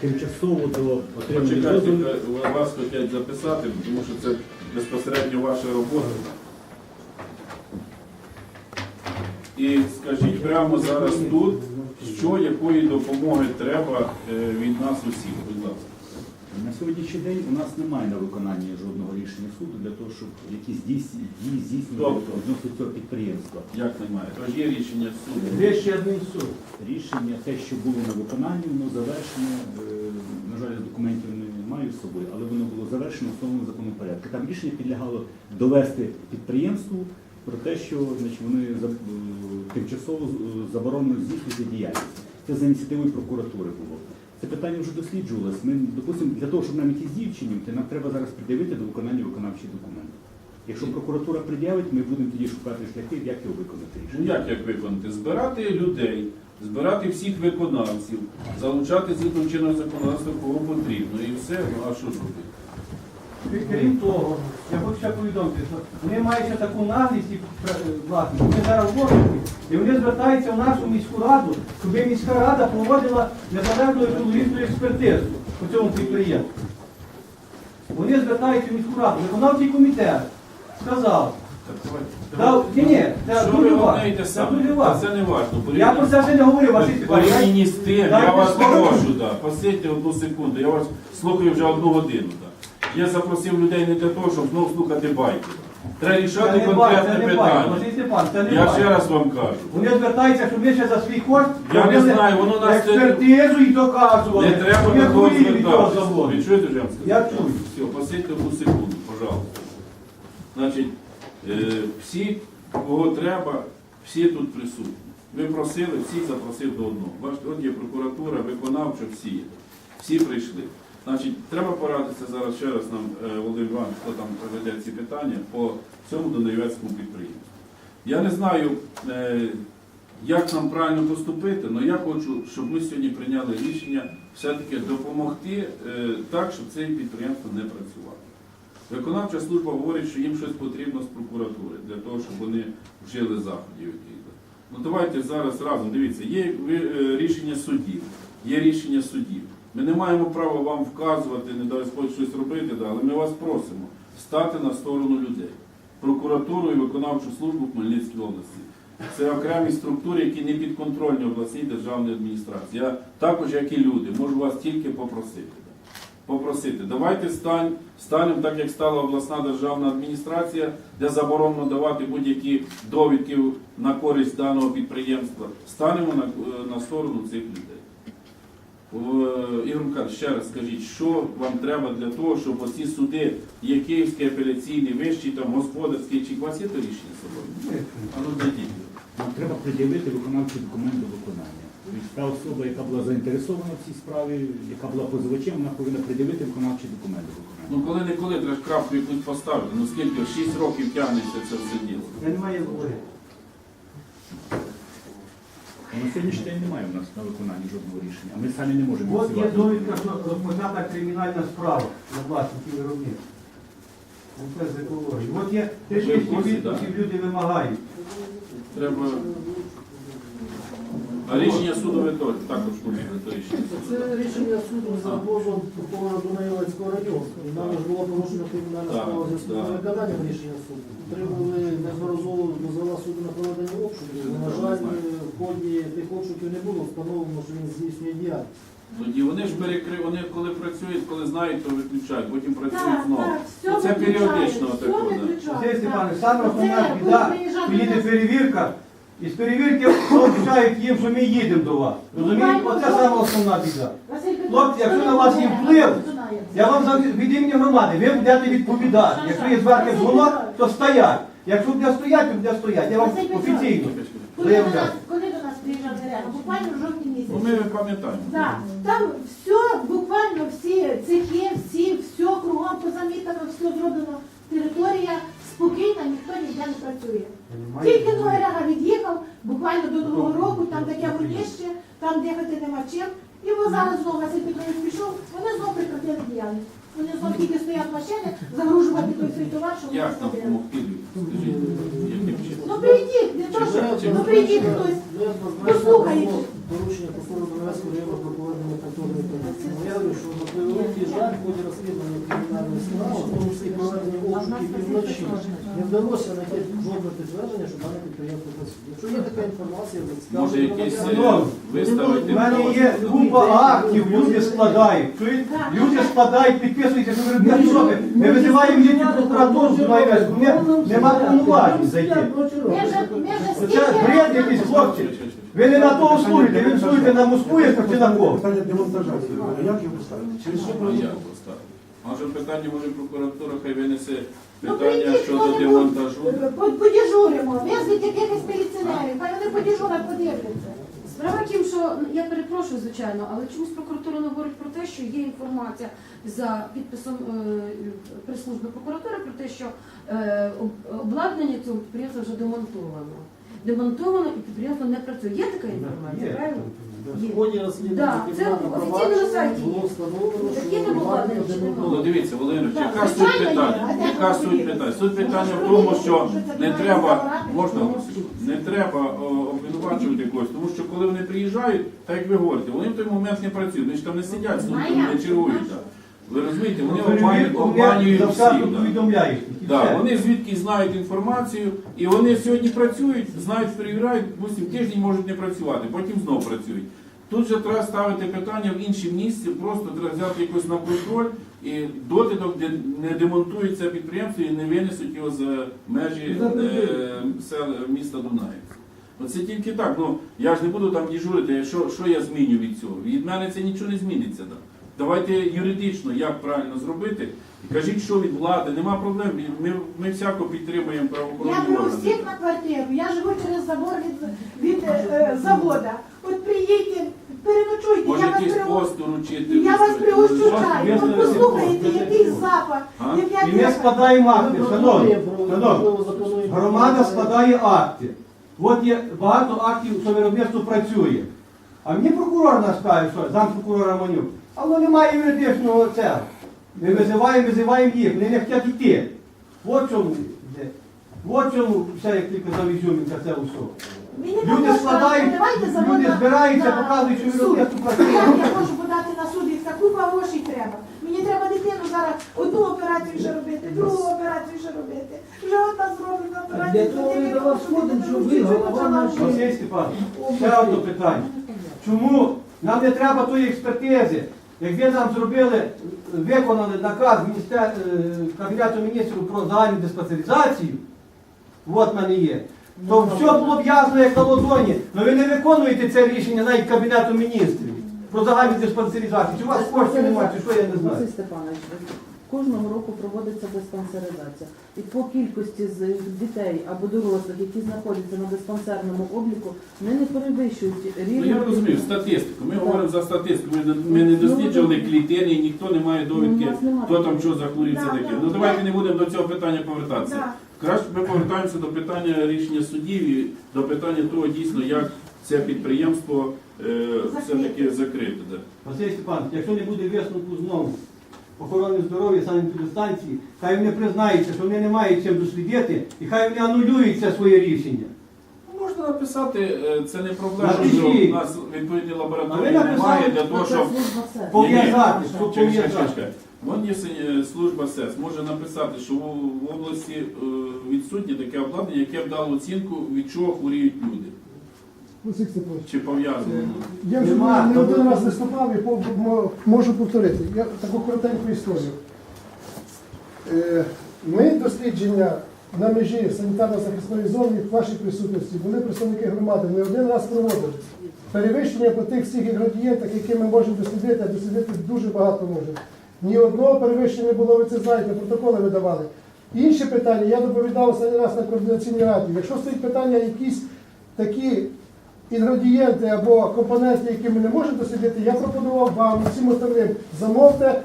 тимчасово до отримання дозволу. Почекайте, вас хочуть записати, тому що це безпосередньо ваша робота. І скажіть прямо зараз тут, що якої допомоги треба е, від нас усіх, будь ласка. На сьогоднішній день у нас немає на виконанні жодного рішення суду для того, щоб якісь дійсні дії здійснювати Тобто? відносно цього підприємства. Як немає? Тож є рішення суду. Є ще один суд. Рішення, те, що було на виконанні, воно завершено. е, На жаль, я документів не маю з собою, але воно було завершено в тому законному порядку. Там рішення підлягало довести підприємству про те, що значить, вони за- е, тимчасово е, заборонено здійснювати діяльність. Це за ініціативою прокуратури було. Це питання вже досліджувалось. Ми, допустимо, для того, щоб нам якісь дії вчинити, нам треба зараз пред'явити до виконання виконавчі документи. Якщо прокуратура пред'явить, ми будемо тоді шукати шляхи, як його виконати Ну як як виконати? Збирати людей, збирати всіх виконавців, залучати згідно чинного законодавства, кого потрібно, і все. Ну а що ж робити? Крім того, я хочу ще повідомити, що вони мають таку наглість і е, власність, вони зараз в і вони звертаються в нашу міську раду, щоб міська рада проводила незалежну екологічну експертизу по цьому підприємству. Вони звертаються в міську раду. Виконавчий комітет сказав, давайте. ні, ні, це Що ви дуже важливо. Це саме? дуже Та важливо. Це не важно. Я про це вже не говорив, Василь Степанович. Я- Порівняні з тим, я Дайте вас слово. прошу, да. посидьте одну секунду, я вас слухаю вже одну годину. Да. Я запросив людей не для того, щоб знову слухати байки. Треба рішати конкретне питання. Я ще раз вам кажу. Вони звертаються, щоб ми ще за свій кошт Я не робили знаю, воно нас це- експертизу і доказували. Не треба Ми на того хворіли від цього звертатися. заводу. Ви чуєте, що я вам сказав? Я чую. Все, посидьте одну секунду, пожалуйста. Значить, е, всі, кого треба, всі тут присутні. Ви просили, всіх запросив до одного. Бачите, от є прокуратура, виконавча, всі є. Всі прийшли. Значить, треба порадитися зараз ще раз нам, е, Володимир Іванович, хто там проведе ці питання по цьому Донаєвецькому підприємству. Я не знаю, е, як нам правильно поступити, але я хочу, щоб ми сьогодні прийняли рішення все-таки допомогти е, так, щоб це підприємство не працювало. Виконавча служба говорить, що їм щось потрібно з прокуратури для того, щоб вони вжили заходів. Ну давайте зараз разом. Дивіться, є рішення судів, є рішення судів. Ми не маємо права вам вказувати, не дай Господь щось робити, але ми вас просимо стати на сторону людей. Прокуратуру і виконавчу службу в Хмельницькій області. Це окремі структури, які не підконтрольні обласній державній адміністрації. Я також, як і люди, можу вас тільки попросити. Попросити, давайте станемо так, як стала обласна державна адміністрація, де заборонено давати будь-які довідки на користь даного підприємства. Станемо на, на сторону цих людей. Е, Ігор Михайлович, ще раз скажіть, що вам треба для того, щоб оці суди, є Київський апеляційний, вищий, там, господарський, чи у вас є то рішення з собою? А ну дадіть. Нам треба пред'явити виконавчий документ до виконання. Тобто та особа, яка була заінтересована в цій справі, яка була позивачем, вона повинна пред'явити виконавчий документ до виконання. Ну коли не коли треба крапку якусь поставити. Ну скільки? 6 років тягнеться це все діло. Я не маю говорити. На сьогоднішній день немає у нас на виконанні жодного рішення, а ми самі не можемо От є ініціювати довідка, що розпочата кримінальна справа на власників виробництва. Це з екології. От є курсі, підписів, люди вимагають. Треба. А рішення суду ви теж також то рішення. Це рішення суду за позовом прокурора Дунаєвецького району. І Нами ж було порушено кримінальна справа з виконанням рішення суду. Отримали неодноразово дозвола суду на проведення обшуків. На жаль, в ході тих обшуків не було встановлено, що він здійснює діяльність. Тоді вони ж перекри, вони коли працюють, коли знають, то виключають, потім працюють знову. так, все Це періодично таке, виключає, Степанович, саме основна біда, приїде перевірка, і з перевірки обіцяють їм, що ми їдемо до вас. Розумієте? Оце саме основна біда. Хлопці, якщо на вас є вплив. Я вам за- від імені громади, ви будете відповідати. Якщо є зверхи дзвонок, то стоять. Якщо буде стоять, то буде стоять. Я вам офіційно. Коли до нас, заявляю. коли до нас приїжджав директор? Буквально в жовтні місяці. Ну ми пам'ятаємо. Так, там все, буквально всі цехи, всі, все кругом позамітано, все зроблено. Територія спокійна, ніхто ніде не працює. Тільки Ногарега від'їхав, буквально до Нового року, там таке гоніще, там дихати нема чим. І ось зараз знову Василь Петрович пішов, вони знову прекратили діяльність. Вони знову тільки стоять машини, загружувати той свій товар, що вони Як нам зробили. допомогти? Скажіть, яким чином? Ну прийдіть, не то що, ну прийдіть хтось. Послухайте. порушення прокурора Дунаєвецького району про проведення повторної продукції. Я що превеликий жаль, в ході розслідування кримінальної справи, в тому числі проведення обшуків і вночі, не вдалося знайти жодного підтвердження, що дане підприємство працює. Якщо є така інформація, Може якісь е, Ну, виставити. У мене є купа актів, люди складають. Чуєте? Люди складають, підписуються, що ви що ви? Ми визиваємо їх в прокуратуру, знаєте, нема повноважень зайти. Ми вже, ми вже Це бред якийсь, хлопці. Ви не на того служите, ви служите на Москву чи на кого? Питання демонтажа. Як його поставити? Через що Ну, як поставити? Може питання, може прокуратура хай винесе Ну, питання щодо демонтажу. по- подежуримо, визвіть якихось міліціонерів, хай вони подежурять, подивляться. Справа тім, що ну, я перепрошую, звичайно, але чомусь прокуратура не говорить про те, що є інформація за підписом е, прес-служби прокуратури про те, що е, обладнання цього підприємства вже демонтовано. Демонтовано і підприємство не працює. Є така інформація, правильно? Є. В ході розслідування Да, це кримінального офіційно на провадження сайті було встановлено, що демонтовано. Ну, дивіться, Володимир, Так, яка суть звичайно, питання? Яка суть питання? Суть питання в тому, що не треба, можна не треба обвинувачувати когось, тому що коли вони приїжджають, так як ви говорите, вони в той момент не працюють, вони ж там не сидять, слухають, не чергують. так. Ви розумієте, вони обманюють, обманюють завчасно всіх. так. повідомляють. їх, і Да, вони звідки знають інформацію, і вони сьогодні працюють, знають, перевіряють, допустим, тиждень можуть не працювати, потім знов працюють. Тут же треба ставити питання в іншому місці, просто треба взяти якось на контроль і доти, доки не демонтують це підприємство і не винесуть його за межі е, сел міста Дунаїв. Оце тільки так. Ну я ж не буду там діжурити, що, що я зміню від цього. Від мене це нічого не зміниться. Да. Давайте юридично, як правильно зробити. Кажіть, що від влади, нема проблем. Ми, ми всяко підтримуємо Я беру всіх на квартиру, я живу через забор від, від е, е, завода. От приїдьте, переночуйте, Може я вас якийсь пригощу. пост доручити. Я вас виставити. чаю, виставити от послухайте, який запах, А? І ми складаємо акти, шановні, шановні. Громада складає акти. От є багато актів, що виробництво працює. А мені прокурор наш каже, що зампрокурора Манюк. А воно немає юридичного цього. Ми визиваємо, визиваємо їх, вони не хочуть йти. От чому. йде. От чому все, як тільки завізюмінка, це все. Мені Люди складають, давайте люди збираються, на показують, що суд. виробництво працює. Як я можу подати на суд, їх таку грошей треба. Мені треба дитину зараз одну операцію ще робити, другу операцію ще робити. Вже одна зроблена операція. Для того і до вас ходимо, щоб ви, голова почала. Василь Степанович, ще одне питання. Чому нам не треба тої експертизи? Якби нам зробили, виконали наказ міністер... е, Кабінету міністрів про загальну диспансеризацію, от мене є, то все було б ясно, як на ладоні. Але ви не виконуєте це рішення навіть Кабінету міністрів про загальну диспансеризацію. Чи у вас коштів немає, чи що я не знаю. Кожного року проводиться диспансеризація. І по кількості з дітей або дорослих, які знаходяться на диспансерному обліку, ми не перевищують Ну рівень. я розумію, статистику. Ми Так. говоримо за статистику. Ми, не- ми не досліджували клітини, і ніхто не має Ну, довідки, хто там що захворів, це Да, таке. да. Ну давайте не будемо до цього питання повертатися. Да. Краще ми повертаємося до питання рішення судів і до питання того дійсно, як це підприємство е, все-таки закрите. Да. Василь Степанович, якщо не буде висновку знову охорони здоров'я санепідстанції, хай вони признаються, що вони не мають чим дослідити, і хай вони анулюють це своє рішення. Можна написати, е, це не проблема, Напишіть. що у нас відповідні А ви лабораторії написали, немає для того, щоб. Пов'язати, Ні-ні, щоб чекай, чекай, пов'язати. чекай. Вон є е, служба СЕС, може написати, що в в області е, відсутнє таке обладнання, яке б дало оцінку, від чого хворіють люди. Чи пов'язано. Я вже Нема, не то один раз виступав і мо- можу повторити. Я таку коротеньку історію. Е, Ми дослідження на межі санітарно-захисної зони в вашій присутності були представники громади, не один раз проводили. Перевищення по тих всіх інгредієнтах, які ми можемо дослідити, а дослідити дуже багато можемо. Ні одного перевищення не було, ви це знаєте, протоколи видавали. Інше питання, я доповідав останній раз на координаційній раді. Якщо стоїть питання якісь такі інгредієнти або компоненти, які ми не можемо дослідити, я пропонував вам всім остальним, замовте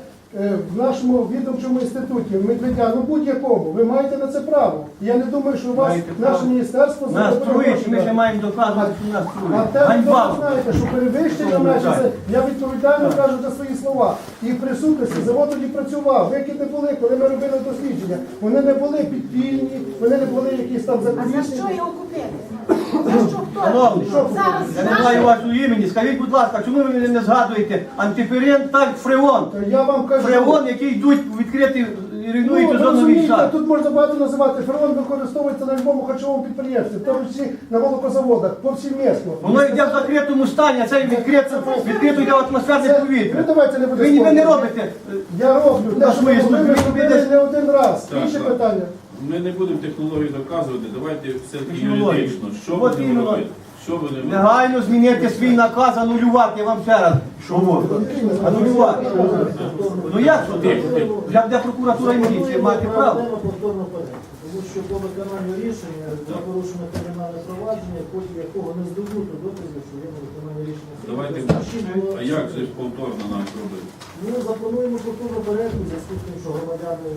в нашому відомчому інституті, в Медведя, ну будь-якому, ви маєте на це право. Я не думаю, що у вас Маєте наше право. міністерство Нас трують, ми ще маємо доказувати, що нас А трують. те, ви Ганьба! знаєте, що перевищення межі, це я відповідально кажу за свої слова. І в присутності завод тоді працював. Викиди були, коли ми робили дослідження. Вони не були підпільні, вони не були якісь там А за що його купити? За що? Шановні, Зараз я не знаю вашого імені. Скажіть, будь ласка, чому ви мене не згадуєте антиперин та фреон? Я вам кажу. Фреон, які йдуть в відкритий і Ну, руйнують ви озоновий шар. тут можна багато називати. Ферон використовується на любому харчовому підприємстві, в тому числі на молокозаводах, повсімісно. Воно йде в закритому стані, а це відкрито, відкрито йде в атмосферне повітря. давайте не Ви, ви не робите. Я роблю. На Те, що ви смислі? Ви робили не один раз. Так, Інше так. питання. Ми не будемо технологію доказувати, давайте все-таки Технологію. юридично. Що От будемо іменно. робити? Що будемо робити? Негайно змінити свій наказ, анулювати, я вам ще раз говорю. Анулювати. Ну як що ти? Для де прокуратура і міліція мати право. Повторно. Тому що по виконанню рішення за порушення кримінальне провадження, в ході якого не здобуто доказів, що є невиконання рішення. Давайте, а як ж повторно нам зробити? Ми заплануємо повторно порядку, в зв'язку з тим, що громадяни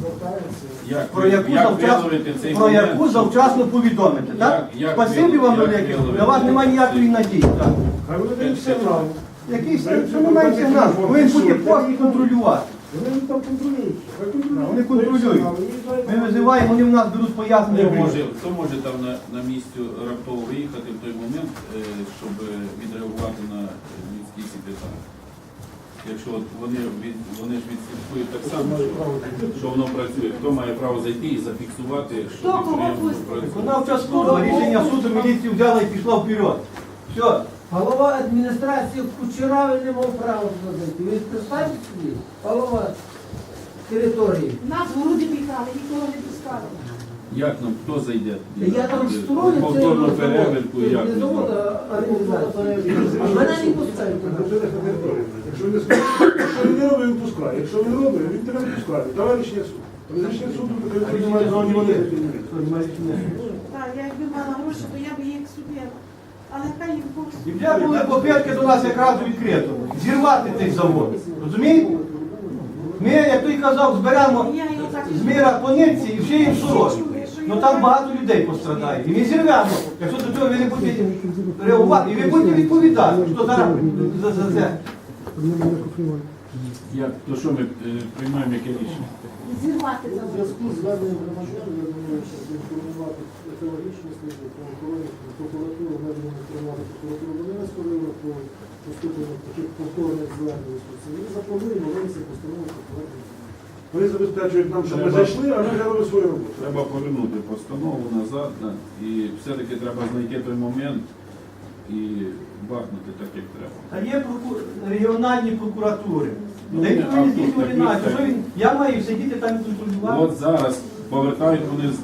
звертаються. Як, Про яку як завчасно, виявити цей про момент? яку завчасно повідомити, так? Як- як Спасибі ви- вам як велике, ви- на вас немає ніякої надії. Так. Хай вони дають сигнал. Який сенс? Що немає сигналу? Повинен бути пост і контролювати. Вони там контролюють. Хай контролюють. Вони контролюють. Ми визиваємо, вони в нас беруть Хто пояснення. може, хто може там на, на місці раптово виїхати в той момент, е, щоб відреагувати на людські ці питання? Якщо от вони, від, вони ж відслідкують так само, що, що воно працює, хто має право зайти і зафіксувати, що Хто кого підприємство пустить? працює? Виконавча служба рішення суду міліцію взяла і пішла вперед. Все. Голова адміністрації Кучеравий не мав права вводити. Ви представте собі, голова території. Нас в груди піхали, нікого не пускали. Як нам, хто зайде? Я там строю Повторну перевірку, як? Не завод, а організація. А мене не пускають. Якщо він не не робить, він пускає. Якщо він робить, він тебе не пускає. Давай рішення суду. Рішення суду, приймає зоні вони. Так, я якби мала гроші, то я б їх судила. Але хай їх Бог І вже були попитки до нас якраз відкрито. Зірвати цей завод. Розумієте? Ми, як той казав, зберемо з міра по нитці і всі їм сорочку. Ну там багато людей пострадає. І ми зірвемо. Якщо до цього ви не будете реагувати, і ви будете відповідати, що зараз за, за це. Як, то що ми е, приймаємо яке рішення? зірвати У завод. зв'язку з зверненням громадян, я думаю, що інформувати екологічну службу, правоохоронну прокуратуру, медійну тримати прокуратуру, вони не створили про поступлення таких повторних звернень. Ми заплануємо винести постанову про повернення. Вони забезпечують нам, щоб ми Треба. зайшли, а ми робили свою роботу. Треба повернути постанову назад, да, і все-таки треба знайти той момент і бахнути так, як треба. Та є проку- регіональні прокуратури. Ну, Де ні, він а тут здійснювати таких нагляд? Що він? Я маю сидіти там і контролювати. От зараз повертають вони з